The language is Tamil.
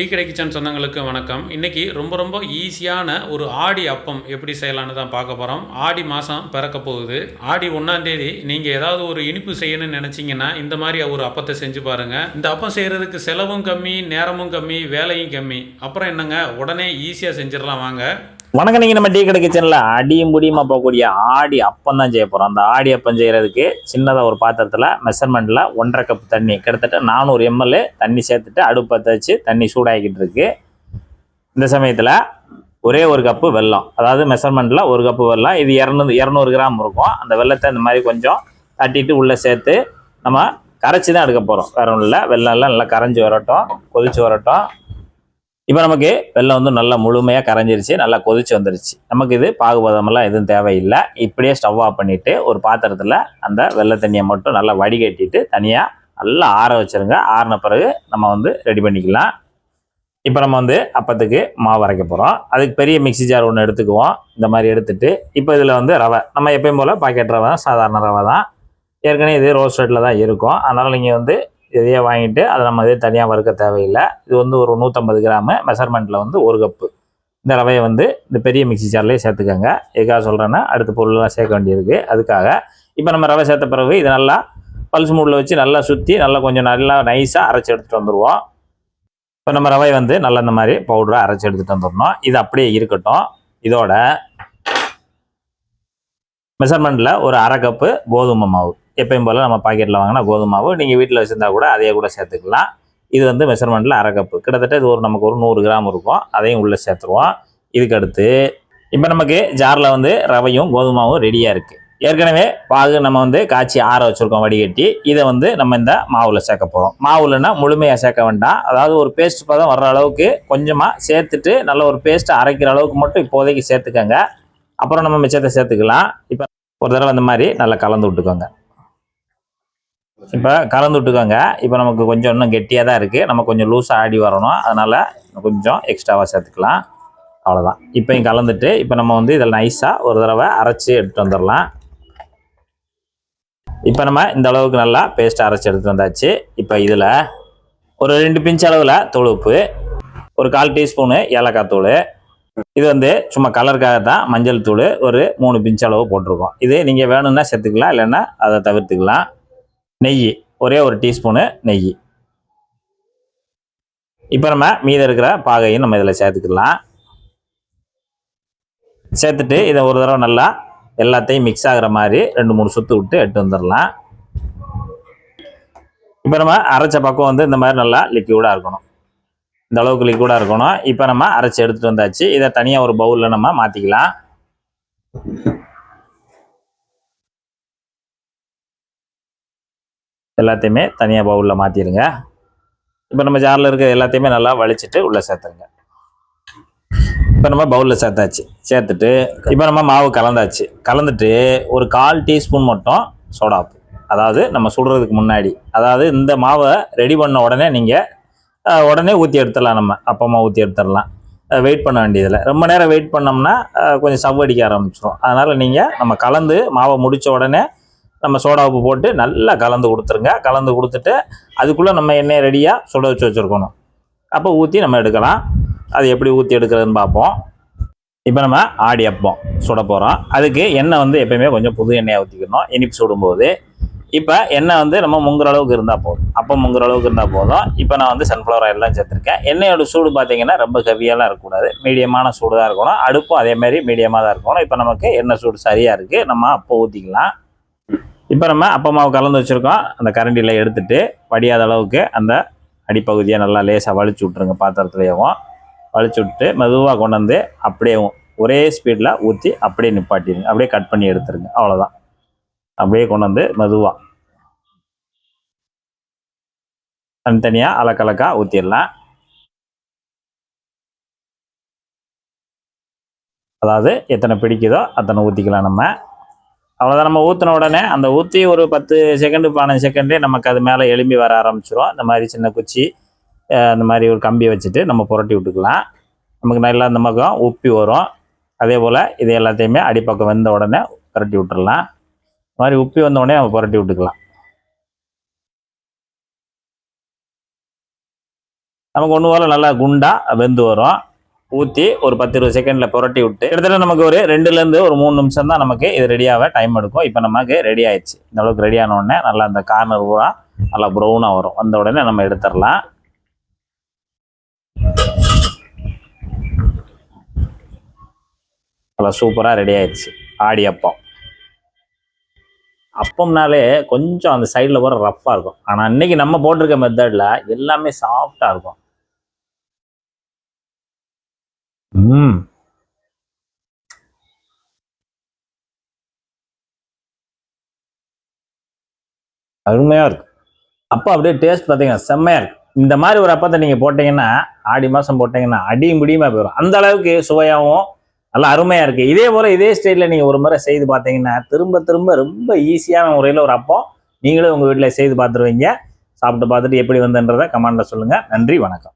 டீ கடை கிச்சன் சொந்தங்களுக்கு வணக்கம். இன்னைக்கு ரொம்ப ரொம்ப ஈஸியான ஒரு ஆடி அப்பம் எப்படி செய்யலான்னு தான் பார்க்க போகிறோம் ஆடி மாதம் பிறக்க போகுது. ஆடி ஒன்றாந்தேதி நீங்கள் ஏதாவது ஒரு இனிப்பு செய்யணும்னு நினச்சிங்கன்னா இந்த மாதிரி ஒரு அப்பத்தை செஞ்சு பாருங்கள் இந்த அப்பம் செய்கிறதுக்கு செலவும் கம்மி நேரமும் கம்மி வேலையும் கம்மி. அப்புறம் என்னங்க? உடனே ஈஸியாக செஞ்சிடலாம். வாங்க. வணக்கம் நீங்க நம்ம டீ கடை கிச்சன்ல அடியும் முடியுமா போகக்கூடிய ஆடி அப்பம் தான் செய்ய போறோம். அந்த ஆடி அப்பம் செய்யறதுக்கு சின்னதா ஒரு பாத்திரத்துல மெஷர்மெண்ட்ல ஒன்றரை கப் தண்ணி கிட்டத்தட்ட நானூறு எம்எல் தண்ணி சேர்த்துட்டு அடுப்பை தச்சு வச்சு தண்ணி சூடாகிக்கிட்டு இருக்கு. இந்த சமயத்துல ஒரே ஒரு கப்பு வெல்லம் அதாவது மெஷர்மெண்ட்ல ஒரு கப்பு வெல்லம் இது இரநூறு இரநூறு கிராம் இருக்கும். அந்த வெள்ளத்தை இந்த மாதிரி கொஞ்சம் தட்டிட்டு உள்ள சேர்த்து நம்ம கரைச்சி தான் எடுக்க போறோம். வேற ஒன்றும் இல்லை வெள்ளம் எல்லாம் நல்லா கரைஞ்சி வரட்டும் கொதிச்சு வரட்டும். இப்போ நமக்கு வெள்ளம் வந்து நல்லா முழுமையாக கரைஞ்சிருச்சு நல்லா கொதிச்சு வந்துருச்சு. நமக்கு இது பாகுபதமெல்லாம் எதுவும் தேவையில்லை. இப்படியே ஸ்டவ் ஆஃப் பண்ணிவிட்டு ஒரு பாத்திரத்தில் அந்த வெள்ளை தண்ணியை மட்டும் நல்லா வடிகட்டிட்டு தனியாக நல்லா ஆற வச்சிருங்க. ஆறின பிறகு நம்ம வந்து ரெடி பண்ணிக்கலாம். இப்போ நம்ம வந்து அப்பத்துக்கு மாவு அரைக்க போகிறோம் அதுக்கு பெரிய மிக்ஸி ஜார் ஒன்று எடுத்துக்குவோம். இந்த மாதிரி எடுத்துட்டு இப்போ இதில் வந்து ரவை. நம்ம எப்பயும் போல் பாக்கெட் ரவை சாதாரண ரவை தான். ஏற்கனவே இது ரோஸ்டடில் தான் இருக்கும். அதனால் நீங்கள் வந்து இதையே வாங்கிட்டு அதை நம்ம இதே தனியாக வறுக்க தேவையில்லை. இது வந்து ஒரு நூற்றம்பது கிராமு மெஷர்மெண்ட்டில் வந்து ஒரு கப்பு இந்த ரவையை வந்து இந்த பெரிய மிக்சி ஜார்லேயே சேர்த்துக்கோங்க. எதுக்காக சொல்கிறேன்னா அடுத்த பொருள்லாம் சேர்க்க வேண்டியிருக்கு. அதுக்காக இப்போ நம்ம ரவை சேர்த்த பிறகு இதை நல்லா பல்ஸ் மூடில் வச்சு நல்லா சுற்றி நல்லா கொஞ்சம் நல்லா நைஸாக அரைச்சி எடுத்துகிட்டு வந்துடுவோம் இப்போ நம்ம ரவை வந்து நல்லா இந்த மாதிரி பவுடராக அரைச்சி எடுத்துகிட்டு வந்துடணும். இது அப்படியே இருக்கட்டும். இதோட மெஷர்மெண்ட்டில் ஒரு அரை கப்பு கோதுமை மாவு. எப்பயும் போல் நம்ம பாக்கெட்டில் வாங்கினா கோதுமாவும் நீங்கள் வீட்டில் வச்சுருந்தா கூட அதையே கூட சேர்த்துக்கலாம். இது வந்து மெஷர்மெண்ட்டில் அரை கப்பு கிட்டத்தட்ட இது ஒரு நமக்கு ஒரு நூறு கிராம் இருக்கும். அதையும் உள்ளே சேர்த்துருவோம். இதுக்கு அடுத்து இப்போ நமக்கு ஜாரில் வந்து ரவையும் கோதுமாவும் ரெடியாக இருக்குது ஏற்கனவே பாகு நம்ம வந்து காய்ச்சி ஆற வச்சுருக்கோம் வடிகட்டி. இதை வந்து நம்ம இந்த மாவில் சேர்க்க போகிறோம் மாவுலன்னா முழுமையாக சேர்க்க வேண்டாம். அதாவது ஒரு பேஸ்ட் பதம் வர்ற அளவுக்கு கொஞ்சமாக சேர்த்துட்டு நல்ல ஒரு பேஸ்ட்டை அரைக்கிற அளவுக்கு மட்டும் இப்போதைக்கு சேர்த்துக்கோங்க. அப்புறம் நம்ம மிச்சத்தை சேர்த்துக்கலாம். இப்போ ஒரு தடவை இந்த மாதிரி நல்லா கலந்து விட்டுக்கோங்க. இப்போ கலந்து விட்டுக்கோங்க. இப்போ நமக்கு கொஞ்சம் இன்னும் கெட்டியாக தான் இருக்குது நம்ம கொஞ்சம் லூஸாக ஆடி வரணும். அதனால் கொஞ்சம் எக்ஸ்ட்ராவாக சேர்த்துக்கலாம். அவ்வளோதான் இப்போயும் கலந்துட்டு இப்போ நம்ம வந்து இதில் நைஸாக ஒரு தடவை அரைச்சி எடுத்துகிட்டு வந்துடலாம். இப்போ நம்ம இந்த அளவுக்கு நல்லா பேஸ்ட் அரைச்சி எடுத்துகிட்டு வந்தாச்சு. இப்போ இதில் ஒரு ரெண்டு பிஞ்ச் அளவில் தொழுப்பு ஒரு கால் டீஸ்பூனு ஏலக்காய் தூள். இது வந்து சும்மா கலருக்காக தான் மஞ்சள் தூள் ஒரு மூணு பிஞ்ச் அளவு போட்டிருக்கோம். இது நீங்கள் வேணும்னா சேர்த்துக்கலாம் இல்லைன்னா அதை தவிர்த்துக்கலாம். நெய் ஒரே ஒரு டீஸ்பூனு நெய். இப்போ நம்ம மீதம் இருக்கிற பாகையும் நம்ம இதில் சேர்த்துக்கலாம். சேர்த்துட்டு இதை ஒரு தடவை நல்லா எல்லாத்தையும் மிக்ஸ் ஆகுற மாதிரி ரெண்டு மூணு சுற்று விட்டு எடுத்து வந்துடலாம். இப்போ நம்ம அரைச்ச பக்கம் வந்து இந்த மாதிரி நல்லா லிக்யூடாக இருக்கணும். இந்த அளவுக்கு லிக்யூடாக இருக்கணும். இப்போ நம்ம அரைச்சி எடுத்துகிட்டு வந்தாச்சு. இதை தனியாக ஒரு பவுலில் நம்ம மாற்றிக்கலாம் எல்லாத்தையுமே தனியாக பவுலில் மாற்றிடுங்க இப்போ நம்ம ஜாரில் இருக்க எல்லாத்தையுமே நல்லா வலிச்சிட்டு உள்ளே சேர்த்துருங்க. இப்போ நம்ம பவுலில் சேர்த்தாச்சு. சேர்த்துட்டு இப்போ நம்ம மாவு கலந்தாச்சு. கலந்துட்டு ஒரு கால் டீஸ்பூன் மட்டும் சோடாப்பு அதாவது நம்ம சுடுறதுக்கு முன்னாடி அதாவது இந்த மாவை ரெடி பண்ண உடனே நீங்கள் உடனே ஊற்றி எடுத்துடலாம் நம்ம. அப்பமா ஊற்றி எடுத்துடலாம். வெயிட் பண்ண வேண்டியதில்லை. ரொம்ப நேரம் வெயிட் பண்ணோம்னா கொஞ்சம் சவ் அடிக்க ஆரம்பிச்சிடும் அதனால் நீங்கள் நம்ம கலந்து மாவை முடித்த உடனே நம்ம சோடா உப்பு போட்டு நல்லா கலந்து கொடுத்துருங்க. கலந்து கொடுத்துட்டு அதுக்குள்ளே நம்ம எண்ணெய் ரெடியாக சுட வச்சு வச்சுருக்கணும். அப்போ ஊற்றி நம்ம எடுக்கலாம். அது எப்படி ஊற்றி எடுக்கிறதுன்னு பார்ப்போம். இப்போ நம்ம ஆடி அப்பம் சுட போகிறோம் அதுக்கு எண்ணெய் வந்து எப்பயுமே கொஞ்சம் புது எண்ணெயை ஊற்றிக்கணும் இனிப்பு சுடும்போது. இப்போ எண்ணெய் வந்து நம்ம முங்குற அளவுக்கு இருந்தால் போதும். அப்பம் முங்குற அளவுக்கு இருந்தால் போதும். இப்போ நான் வந்து சன்ஃப்ளவர் ஆயிலெலாம் சேர்த்துருக்கேன். எண்ணெயோட சூடு பார்த்தீங்கன்னா ரொம்ப ஹெவியெல்லாம் இருக்கக்கூடாது. மீடியமான சூடு தான் இருக்கணும். அடுப்பும் அதேமாதிரி மீடியமாக தான் இருக்கணும். இப்போ நமக்கு எண்ணெய் சூடு சரியாக இருக்குது நம்ம அப்போ ஊற்றிக்கலாம் இப்போ நம்ம அப்பமாவை கலந்து வச்சுருக்கோம். அந்த கரண்டியில் எடுத்துகிட்டு வடியாத அளவுக்கு அந்த அடிப்பகுதியை நல்லா லேசாக வலிச்சு விட்ருங்க பாத்திரத்துலேயும். வலிச்சு விட்டு மெதுவாக கொண்டு வந்து அப்படியே ஒரே ஸ்பீடில் ஊற்றி அப்படியே நிப்பாட்டிடுங்க. அப்படியே கட் பண்ணி எடுத்துருங்க. அவ்வளோதான் அப்படியே கொண்டு வந்து மெதுவாக தனித்தனியாக அலக்கலக்கா ஊற்றிடலாம் அதாவது எத்தனை பிடிக்குதோ அத்தனை ஊற்றிக்கலாம் நம்ம. அவ்வளோதான் நம்ம ஊற்றின உடனே அந்த ஊற்றி ஒரு பத்து செகண்டு பதினஞ்சு செகண்டே நமக்கு அது மேலே எலும்பி வர ஆரம்பிச்சிடும் இந்த மாதிரி சின்ன குச்சி அந்த மாதிரி ஒரு கம்பி வச்சுட்டு நம்ம புரட்டி விட்டுக்கலாம். நமக்கு நல்லா இந்த பக்கம் உப்பி வரும். அதே போல் இது எல்லாத்தையுமே அடிப்பக்கம் வெந்த உடனே புரட்டி விட்டுடலாம் இந்த மாதிரி உப்பி வந்த உடனே நம்ம புரட்டி விட்டுக்கலாம். நமக்கு ஒன்று போல் நல்லா குண்டாக வெந்து வரும். ஊற்றி ஒரு பத்து இருபது செகண்டில் புரட்டி விட்டு கிட்டத்தட்ட நமக்கு ஒரு ரெண்டுலேருந்து ஒரு மூணு நிமிஷம் தான் நமக்கு இது ரெடியாக டைம் எடுக்கும். இப்போ நமக்கு ரெடி ஆயிடுச்சு. இந்த அளவுக்கு ரெடி ஆன நல்லா அந்த கார்னர் பூரா நல்லா ப்ரௌனாக வரும். வந்த உடனே நம்ம எடுத்துடலாம். நல்லா சூப்பராக ரெடி ஆயிடுச்சு. ஆடி அப்பம். அப்பம்னாலே கொஞ்சம் அந்த சைடில் போகிற ரஃப்பாக இருக்கும். ஆனால் அன்றைக்கி நம்ம போட்டிருக்க மெத்தடில் எல்லாமே சாஃப்டாக இருக்கும். ம். அருமையாக இருக்கு. அப்போ அப்படியே டேஸ்ட் பார்த்தீங்கன்னா செம்மையாக இருக்கு. இந்த மாதிரி ஒரு அப்பத்தை நீங்கள் போட்டீங்கன்னா ஆடி மாதம் போட்டீங்கன்னா அடியும் முடியுமா போயிடும். அந்த அளவுக்கு சுவையாகவும் நல்லா அருமையாக இருக்குது இதே போல் இதே ஸ்டைலில் நீங்கள் ஒரு முறை செய்து பார்த்தீங்கன்னா திரும்ப திரும்ப ரொம்ப ஈஸியான முறையில் ஒரு அப்பம் நீங்களும் உங்கள் வீட்டில் செய்து பார்த்துருவீங்க. சாப்பிட்டு பார்த்துட்டு எப்படி வந்துன்றதை கமாண்ட சொல்லுங்கள் நன்றி வணக்கம்.